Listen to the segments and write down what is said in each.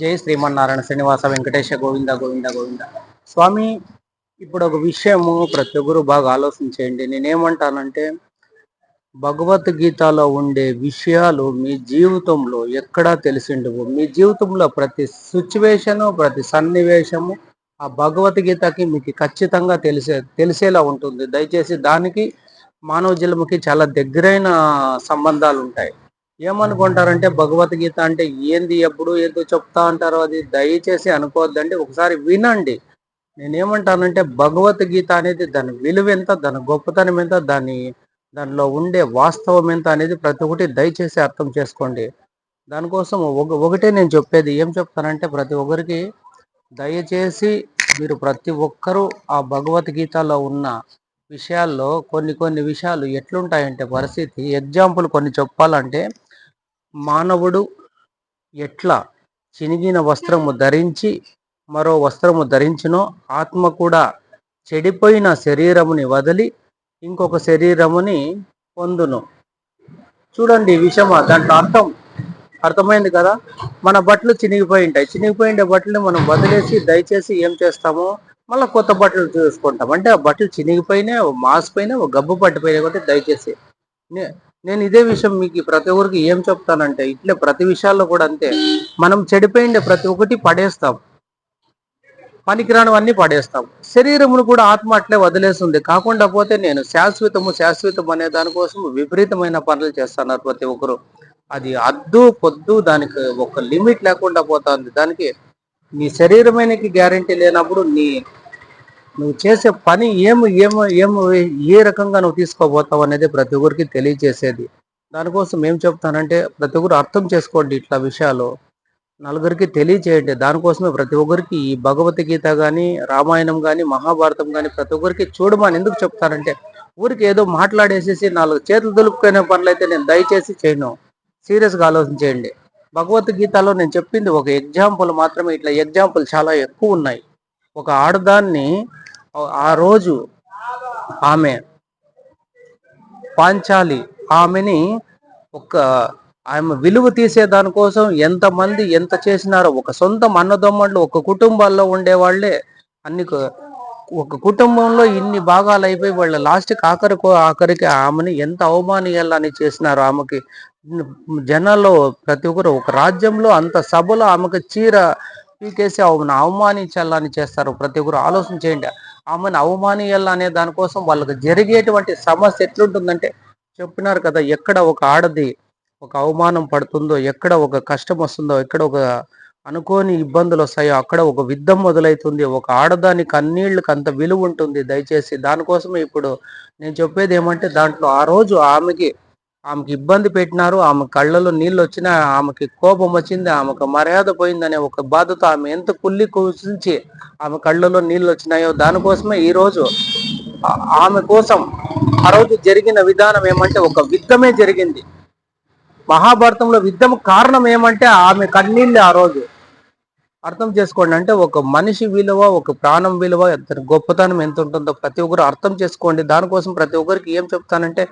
జై శ్రీమన్నారాయణ శ్రీనివాస వెంకటేశ గోవింద గోవింద గోవింద. స్వామి ఇప్పుడు ఒక విషయము ప్రతి ఒక్కరు బాగా ఆలోచించేయండి నేనేమంటానంటే భగవద్గీతలో ఉండే విషయాలు మీ జీవితంలో ఎక్కడా తెలిసిండవు. మీ జీవితంలో ప్రతి సిచ్యువేషను ప్రతి సన్నివేశము ఆ భగవద్గీతకి మీకు ఖచ్చితంగా తెలిసే తెలిసేలా ఉంటుంది. దయచేసి దానికి మానవ జన్మకి చాలా దగ్గరైన సంబంధాలు ఉంటాయి ఏమనుకుంటారంటే భగవద్గీత అంటే ఏంది ఎప్పుడు ఏదో చెప్తా అంటారో అది దయచేసి అనుకోవద్దండి. ఒకసారి వినండి. నేనేమంటానంటే భగవద్గీత అనేది దాని విలువ ఎంత దాని గొప్పతనం ఎంత దాని దానిలో ఉండే వాస్తవం ఎంత అనేది ప్రతి ఒక్కటి దయచేసి అర్థం చేసుకోండి. దానికోసం ఒక ఒకటే నేను చెప్పేది. ఏం చెప్తానంటే ప్రతి ఒక్కరికి దయచేసి మీరు ప్రతి ఒక్కరూ ఆ భగవద్గీతలో ఉన్న విషయాల్లో కొన్ని కొన్ని విషయాలు ఎట్లుంటాయంటే పరిస్థితి ఎగ్జాంపుల్ కొన్ని చెప్పాలంటే మానవుడు ఎట్లా చినిగిన వస్త్రము ధరించి మరో వస్త్రము ధరించినో ఆత్మ కూడా చెడిపోయిన శరీరముని వదిలి ఇంకొక శరీరముని పొందును. చూడండి ఈ విషయం దాంట్లో అర్థం అర్థమైంది కదా? మన బట్టలు చినిగిపోయి ఉంటాయి. చినిగిపోయిన బట్టలు మనం వదిలేసి దయచేసి ఏం చేస్తాము? మళ్ళీ కొత్త బట్టలు చూసుకుంటాం. అంటే ఆ బట్టలు చినిగిపోయినా మాసిపోయినా గబ్బు పట్టిపోయినా కాబట్టి దయచేసి. నేను ఇదే విషయం మీకు ప్రతి ఒక్కరికి ఏం చెప్తానంటే ఇట్లే ప్రతి విషయాల్లో కూడా అంతే. మనం చెడిపోయిండే ప్రతి ఒక్కటి పడేస్తాం. పనికిరానివన్నీ పడేస్తాం. శరీరమును కూడా ఆత్మ అట్లే వదిలేస్తుంది. కాకుండా పోతే నేను శాశ్వతము శాశ్వతం అనే దానికోసం విపరీతమైన పనులు చేస్తున్నారు ప్రతి ఒక్కరు. అది అద్దు పొద్దు దానికి ఒక లిమిట్ లేకుండా పోతుంది. దానికి నీ శరీరమైనకి గ్యారంటీ లేనప్పుడు నీ నువ్వు చేసే పని ఏమి ఏమో ఏమో ఏ రకంగా నువ్వు తీసుకోబోతావు అనేది ప్రతి ఒక్కరికి తెలియజేసేది. దానికోసం ఏం చెప్తానంటే ప్రతి ఒక్కరు అర్థం చేసుకోండి ఇట్లా విషయాలు. నలుగురికి తెలియచేయండి దానికోసమే ప్రతి ఒక్కరికి ఈ భగవద్గీత కానీ రామాయణం కానీ మహాభారతం కానీ ప్రతి ఒక్కరికి చూడమని ఎందుకు చెప్తానంటే ఊరికి ఏదో మాట్లాడేసేసి నాలుగు చేతులు దులుపుకునే పనులు అయితే నేను దయచేసి చేయను. సీరియస్గా ఆలోచించేయండి. భగవద్గీతలో నేను చెప్పింది ఒక ఎగ్జాంపుల్ మాత్రమే. ఇట్లా ఎగ్జాంపుల్ చాలా ఎక్కువ ఉన్నాయి. ఒక ఆడదాన్ని ఆ రోజు ఆమె పాంచాలి ఆమెని ఒక ఆమె విలువ తీసే దానికోసం ఎంతమంది ఎంత చేసినారో ఒక సొంత అన్నదమ్ముళ్ళు ఒక కుటుంబాల్లో ఉండేవాళ్ళే అన్ని ఒక కుటుంబంలో ఇన్ని భాగాలు అయిపోయి వాళ్ళ లాస్ట్కి ఆఖరికి ఆఖరికి ఆమెని ఎంత అవమానియాలని చేసినారు ఆమెకి. జనాల్లో ప్రతి ఒక్కరు ఒక రాజ్యంలో అంత సభలో ఆమెకు చీర పీకేసి ఆమెను అవమానించాలని చేస్తారు. ప్రతి ఒక్కరు ఆలోచన చేయండి. ఆమెను అవమానీయాల అనే దానికోసం వాళ్ళకి జరిగేటువంటి సమస్య ఎట్లుంటుందంటే చెప్పినారు కదా ఎక్కడ ఒక ఆడది ఒక అవమానం పడుతుందో ఎక్కడ ఒక కష్టం వస్తుందో ఎక్కడ ఒక అనుకోని ఇబ్బందులు వస్తాయో అక్కడ ఒక యుద్ధం మొదలవుతుంది ఒక ఆడదాని కన్నీళ్ళకి అంత విలువ ఉంటుంది దయచేసి. దానికోసమే ఇప్పుడు నేను చెప్పేది ఏమంటే దాంట్లో ఆ రోజు ఆమెకి ఆమెకి ఇబ్బంది పెట్టినారు ఆమె కళ్ళలో నీళ్ళు వచ్చినా ఆమెకి కోపం వచ్చింది ఆమెకు మర్యాద పోయిందనే ఒక బాధతో ఆమె ఎంత కుల్లి కుసించి ఆమె కళ్ళలో నీళ్ళు వచ్చినాయో దానికోసమే ఈ రోజు ఆమె కోసం ఆ రోజు జరిగిన విధానం ఏమంటే ఒక యుద్ధమే జరిగింది. మహాభారతంలో యుద్ధం కారణం ఏమంటే ఆమె కన్నీళ్ళు ఆ రోజు. అర్థం చేసుకోండి. అంటే ఒక మనిషి విలువ ఒక ప్రాణం విలువ గొప్పతనం ఎంత ఉంటుందో ప్రతి ఒక్కరు అర్థం చేసుకోండి. దానికోసం ప్రతి ఒక్కరికి ఏం చెప్తానంటే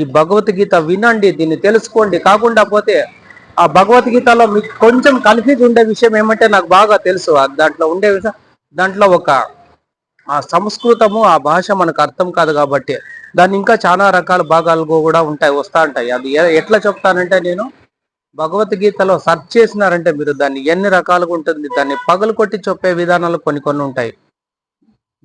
ఈ భగవద్గీత వినండి దీన్ని తెలుసుకోండి. కాకుండా పోతే ఆ భగవద్గీతలో మీకు కొంచెం కన్ఫ్యూజ్ ఉండే విషయం ఏమంటే నాకు బాగా తెలుసు. దాంట్లో ఉండే విషయం దాంట్లో ఒక ఆ సంస్కృతము ఆ భాష మనకు అర్థం కాదు కాబట్టి దాన్ని ఇంకా చాలా రకాల భాగాలు కూడా ఉంటాయి వస్తా ఉంటాయి. అది ఎట్లా చెప్తానంటే నేను భగవద్గీతలో సర్చ్ చేసినారంటే మీరు దాన్ని ఎన్ని రకాలుగా ఉంటుంది దాన్ని పగలు కొట్టి చెప్పే విధానాలు కొన్ని కొన్ని ఉంటాయి.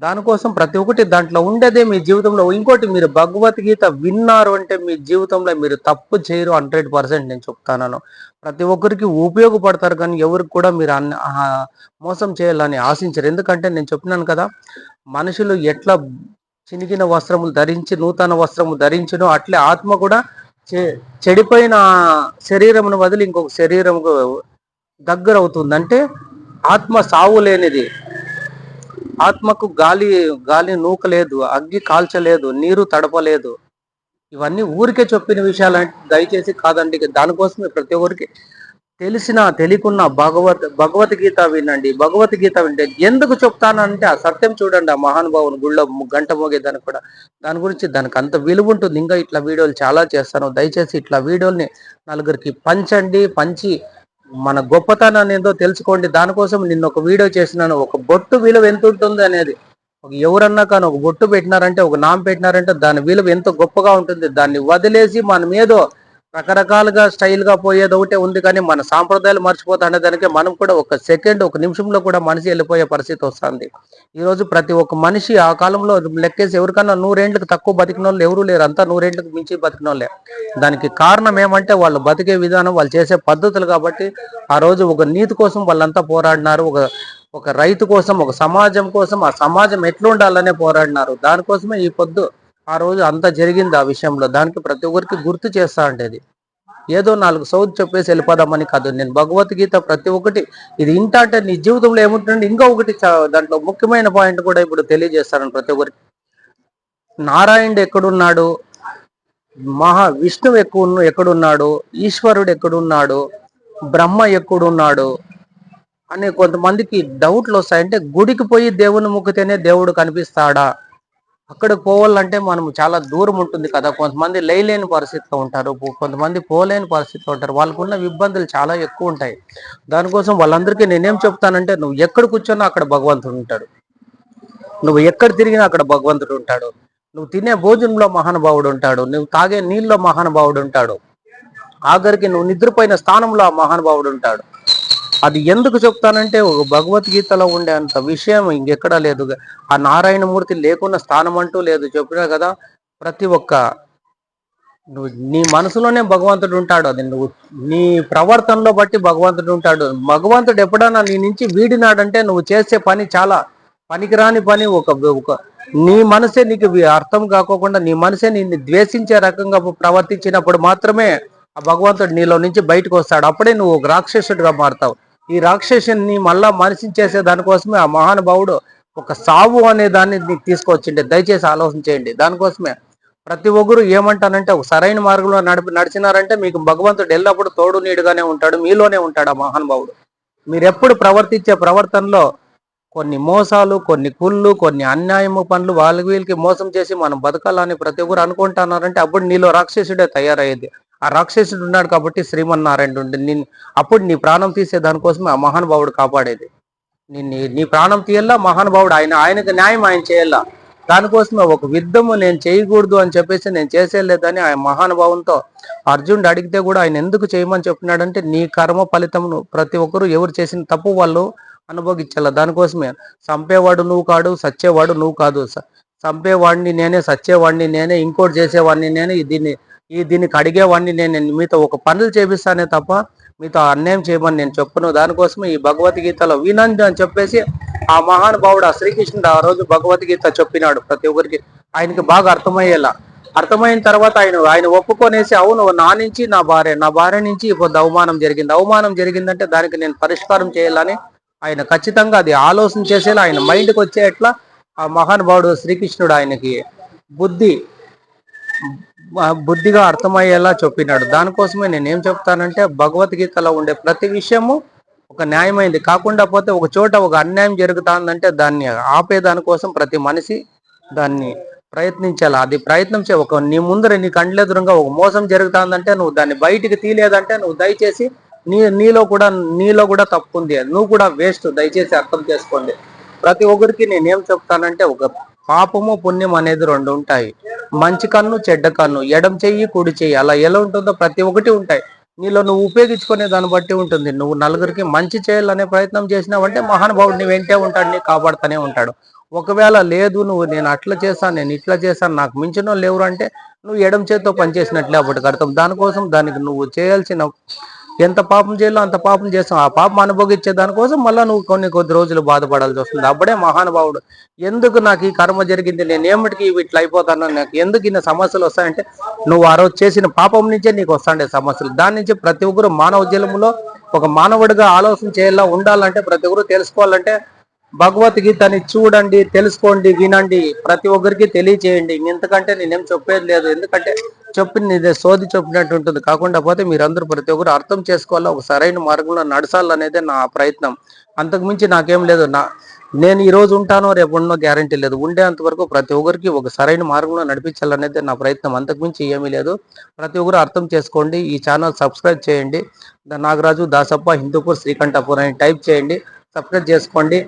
దానికోసం ప్రతి ఒక్కటి దాంట్లో ఉండేదే మీ జీవితంలో. ఇంకోటి మీరు భగవద్గీత విన్నారు అంటే మీ జీవితంలో మీరు తప్పు చేయరు హండ్రెడ్ పర్సెంట్ నేను చెప్తాను ప్రతి ఒక్కరికి ఉపయోగపడతారు కానీ ఎవరికి కూడా మీరు మోసం చేయాలని ఆశించరు. ఎందుకంటే నేను చెప్పినాను కదా మనుషులు ఎట్లా చినిగిన వస్త్రములు ధరించి నూతన వస్త్రము ధరించను అట్లే ఆత్మ కూడా చెడిపోయిన శరీరమును వదిలి ఇంకొక శరీరముకు దగ్గర అవుతుంది అంటే ఆత్మ సావు లేనిది. ఆత్మకు గాలి గాలి నూకలేదు అగ్గి కాల్చలేదు నీరు తడపలేదు. ఇవన్నీ ఊరికే చెప్పిన విషయాలు దయచేసి కాదండి. దానికోసమే ప్రతి ఒక్కరికి తెలిసిన తెలియకున్న భగవత్ భగవద్గీత వినండి. భగవద్గీత వింటే ఎందుకు చెప్తానంటే ఆ సత్యం చూడండి ఆ మహానుభావుని గుళ్ళో గంట మోగేదానికి కూడా. దాని గురించి దానికి అంత విలువ ఉంటుంది. ఇంకా ఇట్లా వీడియోలు చాలా చేస్తాను. దయచేసి ఇట్లా వీడియోల్ని నలుగురికి పంచండి. పంచి మన గొప్పతనాన్ని ఏందో తెలుసుకోండి. దానికోసం నిన్న ఒక వీడియో చేసినాను. ఒక బొట్టు విలువ ఎంత ఉంటుంది అనేది. ఒక ఎవరన్నా కానీ ఒక బొట్టు పెట్టినారంటే ఒక నామ పెట్టినారంటే దాని విలువ ఎంత గొప్పగా ఉంటుంది. దాన్ని వదిలేసి మనం ఏదో రకరకాలుగా స్టైల్గా పోయేది ఒకటే ఉంది కానీ మన సాంప్రదాయాలు మర్చిపోతా దానికి మనం కూడా ఒక సెకండ్ ఒక నిమిషంలో కూడా మనిషి వెళ్ళిపోయే పరిస్థితి వస్తుంది. ఈ రోజు ప్రతి ఒక్క మనిషి ఆ కాలంలో లెక్కేసి ఎవరికన్నా నూరేండ్లకు తక్కువ బతికిన వాళ్ళు ఎవరు లేరు. అంతా నూరేండ్లకు మించి బతికిన వాళ్ళే. దానికి కారణం ఏమంటే వాళ్ళు బతికే విధానం వాళ్ళు చేసే పద్ధతులు కాబట్టి ఆ రోజు ఒక నీతి కోసం వాళ్ళంతా పోరాడినారు. ఒక ఒక రైతు కోసం ఒక సమాజం కోసం ఆ సమాజం ఎట్లుండాలనే పోరాడినారు. దానికోసమే ఈ పొద్దు ఆ రోజు అంత జరిగింది ఆ విషయంలో. దానికి ప్రతి ఒక్కరికి గుర్తు చేస్తా ఉండేది ఏదో నాలుగు సౌద్ చెప్పేసి వెళ్ళిపోదామని కాదు. నేను భగవద్గీత ప్రతి ఒక్కటి ఇది ఇంట అంటే నీ జీవితంలో ఏముంటుందంటే ఇంకా ఒకటి చ- దాంట్లో ముఖ్యమైన పాయింట్ కూడా ఇప్పుడు తెలియజేస్తాను ప్రతి ఒక్కరికి. నారాయణుడు ఎక్కడున్నాడు? మహా విష్ణువు ఎక్కువ ఎక్కడున్నాడు? ఈశ్వరుడు ఎక్కడున్నాడు? బ్రహ్మ ఎక్కడున్నాడు? అనే కొంతమందికి డౌట్లు వస్తాయంటే గుడికి పోయి దేవుని ముక్కితేనే దేవుడు కనిపిస్తాడా? అక్కడికి పోవాలంటే మనం చాలా దూరం ఉంటుంది కదా. కొంతమంది లేని పరిస్థితిలో ఉంటారు. కొంతమంది పోలేని పరిస్థితిలో ఉంటారు. వాళ్ళకున్న ఇబ్బందులు చాలా ఎక్కువ ఉంటాయి. దానికోసం వాళ్ళందరికీ నేనేం చెప్తానంటే నువ్వు ఎక్కడ కూర్చున్నా అక్కడ భగవంతుడు ఉంటాడు. నువ్వు ఎక్కడ తిరిగినా అక్కడ భగవంతుడు ఉంటాడు. నువ్వు తినే భోజనంలో మహానుభావుడు ఉంటాడు. నువ్వు తాగే నీళ్ళలో మహానుభావుడు ఉంటాడు. ఆఖరికి నువ్వు నిద్రపోయిన స్థానంలో ఆ మహానుభావుడు ఉంటాడు. అది ఎందుకు చెప్తానంటే ఒక భగవద్గీతలో ఉండే అంత విషయం ఇంకెక్కడా లేదు. ఆ నారాయణమూర్తి లేకున్న స్థానం అంటూ లేదు. చెప్పినా కదా ప్రతి ఒక్క నువ్వు నీ మనసులోనే భగవంతుడు ఉంటాడు. అది నువ్వు నీ ప్రవర్తనలో బట్టి భగవంతుడు ఉంటాడు. భగవంతుడు ఎప్పుడైనా నీ నుంచి వీడినాడంటే నువ్వు చేసే పని చాలా పనికిరాని పని. ఒక ఒక నీ మనసే నీకు అర్థం కాకోకుండా నీ మనసే నిన్ను ద్వేషించే రకంగా ప్రవర్తించినప్పుడు మాత్రమే ఆ భగవంతుడు నీలో నుంచి బయటకు వస్తాడు. అప్పుడే నువ్వు ఒక రాక్షసుడిగా మారుతావు. ఈ రాక్షసుని మళ్ళా మనిషిని చేసే దానికోసమే ఆ మహానుభావుడు ఒక సావు అనే దాన్ని నీకు తీసుకొచ్చిండే. దయచేసి ఆలోచన చేయండి. దానికోసమే ప్రతి ఒక్కరు ఏమంటానంటే ఒక సరైన మార్గంలో నడిపి నడిచినారంటే మీకు భగవంతుడు ఎల్లప్పుడూ తోడు నీడుగానే ఉంటాడు మీలోనే ఉంటాడు ఆ మహానుభావుడు. మీరెప్పుడు ప్రవర్తించే ప్రవర్తనలో కొన్ని మోసాలు కొన్ని కుళ్ళు కొన్ని అన్యాయము పనులు వాళ్ళకి వీళ్ళకి మోసం చేసి మనం బతకాలని ప్రతి ఒక్కరు అనుకుంటున్నారంటే అప్పుడు నీలో రాక్షసుడే తయారయ్యేది. ఆ రాక్షసుడు ఉన్నాడు కాబట్టి శ్రీమన్నారాయణుడు ఉండి నిన్ను అప్పుడు నీ ప్రాణం తీసే దానికోసమే ఆ మహానుభావుడు కాపాడేది. నీ నీ- ప్రాణం తీయల్లా మహానుభావుడు ఆయన ఆయనకు న్యాయం ఆయన చేయాలా దానికోసమే ఒక యుద్ధము నేను చేయకూడదు అని చెప్పేసి నేను చేసేయలేదని ఆయన మహానుభావంతో అర్జునుడు అడిగితే కూడా ఆయన ఎందుకు చేయమని చెప్పినాడంటే నీ కర్మ ఫలితమును ప్రతి ఒక్కరు ఎవరు చేసిన తప్పు వాళ్ళు అనుభవించాల దానికోసమే చంపేవాడు నువ్వు కాడు సచ్చేవాడు నువ్వు కాదు. చంపేవాడిని నేనే సచ్చేవాడిని నేనే ఇంకోటి చేసేవాడిని నేనే దీన్ని ఈ దీనికి అడిగేవాడిని నేను మీతో ఒక పనులు చేపిస్తానే తప్ప మీతో అన్యాయం చేయమని నేను చెప్పను. దానికోసమే ఈ భగవద్గీతలో వినండి అని చెప్పేసి ఆ మహానుభావుడు ఆ శ్రీకృష్ణుడు ఆ రోజు భగవద్గీత చెప్పినాడు ప్రతి ఒక్కరికి. ఆయనకి బాగా అర్థమయ్యేలా. అర్థమైన తర్వాత ఆయన ఆయన ఒప్పుకొనేసి అవును నా నుంచి నా భార్య నా భార్య నుంచి ఇప్పుడు అవమానం జరిగింది. అవమానం జరిగిందంటే దానికి నేను పరిష్కారం చేయాలని ఆయన ఖచ్చితంగా అది ఆలోచన చేసేలా ఆయన మైండ్కి వచ్చేట్లా ఆ మహానుభావుడు శ్రీకృష్ణుడు ఆయనకి బుద్ధి బుద్ధిగా అర్థమయ్యేలా చెప్పినాడు. దానికోసమే నేను ఏం చెప్తానంటే భగవద్గీతలో ఉండే ప్రతి విషయము ఒక న్యాయమైంది. కాకుండా పోతే ఒక చోట ఒక అన్యాయం జరుగుతుందంటే దాన్ని ఆపే దానికోసం ప్రతి మనిషి దాన్ని ప్రయత్నించాలి. అది ప్రయత్నం చే ఒక నీ ముందర నీ కండ్లెదురుగా ఒక మోసం జరుగుతుందంటే నువ్వు దాన్ని బయటికి తీలేదంటే నువ్వు దయచేసి నీ నీలో కూడా నీలో కూడా తప్పు ఉంది నువ్వు కూడా వేస్ట్ దయచేసి అర్థం చేసుకోండి. ప్రతి ఒక్కరికి నేనేం చెప్తానంటే ఒక పాపము పుణ్యం అనేది రెండు ఉంటాయి. మంచి కన్ను చెడ్డ కన్ను ఎడం చెయ్యి కుడి చెయ్యి అలా ఎలా ఉంటుందో ప్రతి ఒక్కటి ఉంటాయి. నీలో నువ్వు ఉపయోగించుకునే దాన్ని బట్టి ఉంటుంది. నువ్వు నలుగురికి మంచి చేయాలనే ప్రయత్నం చేసినావంటే మహానుభావుడు నీ వెంటే ఉంటాడు నీ కాపాడుతూనే ఉంటాడు. ఒకవేళ లేదు నువ్వు నేను అట్లా చేశాను నేను ఇట్లా చేశాను నాకు మించిన లేవురు అంటే నువ్వు ఎడం చేత్తో పనిచేసినట్లే అప్పటికి అర్థం దానికోసం దానికి నువ్వు చేయాల్సిన ఎంత పాపం చేయాలో అంత పాపం చేస్తాం. ఆ పాపం అనుభవించే దానికోసం మళ్ళీ నువ్వు కొన్ని కొద్ది రోజులు బాధపడాల్సి వస్తుంది. అప్పుడే మహానుభావుడు ఎందుకు నాకు ఈ కర్మ జరిగింది? నేను ఏమిటికి ఇట్లా అయిపోతాను నాకు ఎందుకు ఇన్ని సమస్యలు వస్తాయంటే నువ్వు ఆ రోజు చేసిన పాపం నుంచే నీకు వస్తాండే సమస్యలు. దాని నుంచి ప్రతి ఒక్కరు మానవ జలములో ఒక మానవుడిగా ఆలోచన చేయాలా? ఉండాలంటే ప్రతి ఒక్కరు తెలుసుకోవాలంటే భగవద్గీతని చూడండి తెలుసుకోండి వినండి. ప్రతి ఒక్కరికి తెలియచేయండి. ఇంతకంటే నేనేం చెప్పేది లేదు. ఎందుకంటే చెప్పింది సోది చెప్పినట్టు ఉంటుంది. కాకుండా పోతే మీరందరూ ప్రతి ఒక్కరు అర్థం చేసుకోవాలా? ఒక సరైన మార్గంలో నడచాలనేదే నా ప్రయత్నం. అంతకుమించి నాకేం లేదు. నా నేను ఈ రోజు ఉంటానో రేపు ఉండో గ్యారంటీ లేదు. ఉండేంత వరకు ప్రతి ఒక్కరికి ఒక సరైన మార్గంలో నడిపించాలనేది నా ప్రయత్నం. అంతకుమించి ఏమీ లేదు. ప్రతి ఒక్కరు అర్థం చేసుకోండి. ఈ ఛానల్ సబ్స్క్రైబ్ చేయండి. నాగరాజు దాసప్ప హిందూపూర్ శ్రీకంఠపూర్ అని టైప్ చేయండి. సబ్స్క్రైబ్ చేసుకోండి.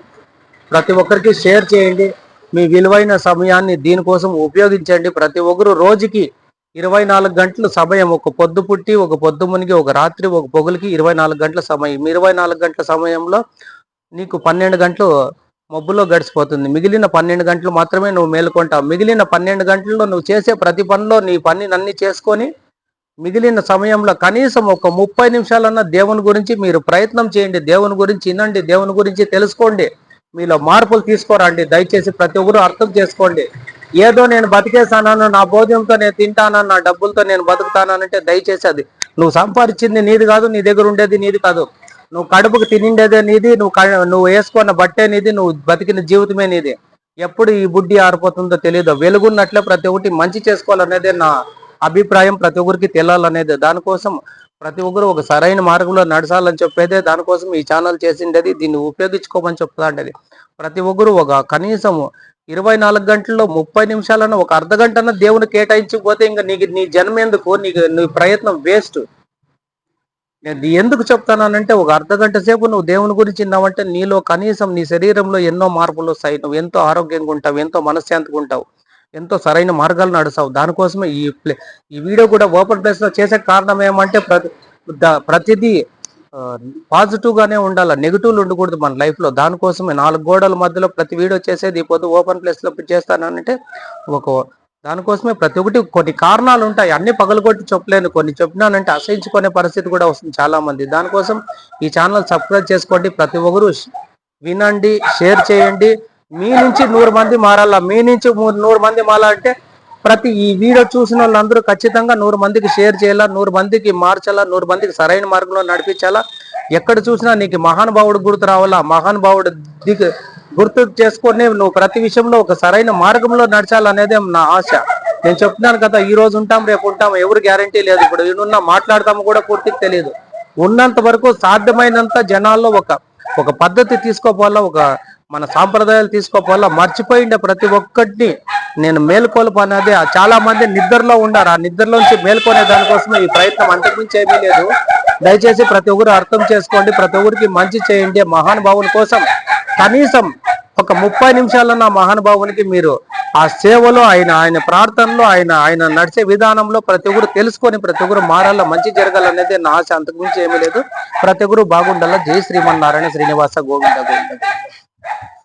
ప్రతి ఒక్కరికి షేర్ చేయండి. మీ విలువైన సమయాన్ని దీనికోసం ఉపయోగించండి. ప్రతి ఒక్కరు రోజుకి ఇరవై నాలుగు గంటలు సమయం ఒక పొద్దు పుట్టి ఒక పొద్దు మునిగి ఒక రాత్రి ఒక పొగులకి ఇరవై నాలుగు గంటల సమయం. ఇరవై నాలుగు గంటల సమయంలో నీకు పన్నెండు గంటలు మబ్బులో గడిచిపోతుంది. మిగిలిన పన్నెండు గంటలు మాత్రమే నువ్వు మేలుకుంటావు. మిగిలిన పన్నెండు గంటల్లో నువ్వు చేసే ప్రతి పనిలో నీ పని చేసుకొని మిగిలిన సమయంలో కనీసం ఒక ముప్పై నిమిషాలన్నా దేవుని గురించి మీరు ప్రయత్నం చేయండి. దేవుని గురించి వినండి. దేవుని గురించి తెలుసుకోండి. మీలో మార్పులు తీసుకోరండి. దయచేసి ప్రతి ఒక్కరు అర్థం చేసుకోండి. ఏదో నేను బతికేస్తానని నా భోజనంతో నేను తింటానని నా డబ్బులతో నేను బతుకుతానంటే దయచేసి అది. నువ్వు సంపాదించింది నీది కాదు నీ దగ్గర ఉండేది నీది కాదు. నువ్వు కడుపుకు తినిండేదే నీది నువ్వు నువ్వు వేసుకున్న బట్టే నీది నువ్వు బతికిన జీవితమే నీది. ఎప్పుడు ఈ బుడ్డి ఆరిపోతుందో తెలియదు వెలుగున్నట్లే ప్రతి ఒక్కటి మంచి చేసుకోవాలనేదే నా అభిప్రాయం. ప్రతి ఒక్కరికి తెలియాలనేది దానికోసం ప్రతి ఒక్కరు ఒక సరైన మార్గంలో నడచాలని చెప్పేదే దానికోసం ఈ ఛానల్ చేసిండేది. దీన్ని ఉపయోగించుకోమని చెప్తాండేది. ప్రతి ఒక్కరు ఒక కనీసం ఇరవై నాలుగు గంటల్లో ముప్పై నిమిషాలను ఒక అర్ధ గంటన దేవుని కేటాయించకపోతే ఇంకా నీకు నీ జన్మ ఎందుకు? నీకు నీ ప్రయత్నం వేస్ట్. నేను ఎందుకు చెప్తానంటే ఒక అర్ధ గంట సేపు నువ్వు దేవుని గురించి ఉన్నావంటే నీలో కనీసం నీ శరీరంలో ఎన్నో మార్పులు వస్తాయి. నువ్వు ఎంతో ఆరోగ్యంగా ఉంటావు ఎంతో మనశ్శాంతిగా ఉంటావు. ఎంతో సరైన మార్గాలు నడుస్తావు. దానికోసమే ఈ ప్లే ఈ వీడియో కూడా ఓపెన్ ప్లేస్లో చేసే కారణం ఏమంటే ప్రతి ప్రతిదీ పాజిటివ్గానే ఉండాలి? నెగిటివ్లు ఉండకూడదు మన లైఫ్లో దానికోసమే నాలుగు గోడల మధ్యలో ప్రతి వీడియో చేసేది ఈ పొద్దు ఓపెన్ ప్లేస్లో చేస్తానంటే ఒక దానికోసమే ప్రతి ఒక్కటి కొన్ని కారణాలు ఉంటాయి. అన్ని పగలగొట్టి చెప్పలేను. కొన్ని చెప్పినానంటే అసహించుకునే పరిస్థితి కూడా వస్తుంది చాలామంది. దానికోసం ఈ ఛానల్ సబ్స్క్రైబ్ చేసుకోండి. ప్రతి ఒక్కరు వినండి షేర్ చేయండి. మీ నుంచి నూరు మంది మారాలా? మీ నుంచి నూరు మంది మారాలంటే ప్రతి ఈ వీడియో చూసిన వాళ్ళందరూ ఖచ్చితంగా నూరు మందికి షేర్ చేయాలా? నూరు మందికి మార్చాలా? నూరు మందికి సరైన మార్గంలో నడిపించాలా? ఎక్కడ చూసినా నీకు మహానుభావుడు గుర్తు రావాలా? మహానుభావుడు దిగు గుర్తు చేసుకొని నువ్వు ప్రతి విషయంలో ఒక సరైన మార్గంలో నడచాలనేదే నా ఆశ. నేను చెప్తున్నాను కదా ఈ రోజు ఉంటాం రేపు ఉంటాం ఎవరు గ్యారంటీ లేదు. ఇప్పుడు ఈడున్న మాట్లాడతాము కూడా పూర్తిగా తెలియదు. ఉన్నంత వరకు సాధ్యమైనంత జనాల్లో ఒక ఒక పద్ధతి తీసుకోపోవాలా? ఒక మన సాంప్రదాయాలు తీసుకోపోవాలా మర్చిపోయిండే ప్రతి ఒక్కటిని నేను మేల్కొల్పు అనేది చాలా మంది నిద్రలో ఉండారు ఆ నిద్రలోంచి మేల్కొనే దానికోసమే ఈ ప్రయత్నం అంతకుమించి ఏమీ లేదు. దయచేసి ప్రతి ఒక్కరు అర్థం చేసుకోండి. ప్రతి ఒక్కరికి మంచి చేయండి. మహానుభావుని కోసం కనీసం ఒక ముప్పై నిమిషాలన్న మహానుభావునికి మీరు ఆ సేవలో ఆయన ఆయన ప్రార్థనలో ఆయన ఆయన నడిచే విధానంలో ప్రతి ఒక్కరు తెలుసుకొని ప్రతి ఒక్కరు మారాల మంచి జరగాలనేది నా ఆశ. అంతకుమించి ఏమీ లేదు. ప్రతి ఒక్కరు బాగుండాలా. జై శ్రీమన్నారాయణ శ్రీనివాస గోవింద గోవింద.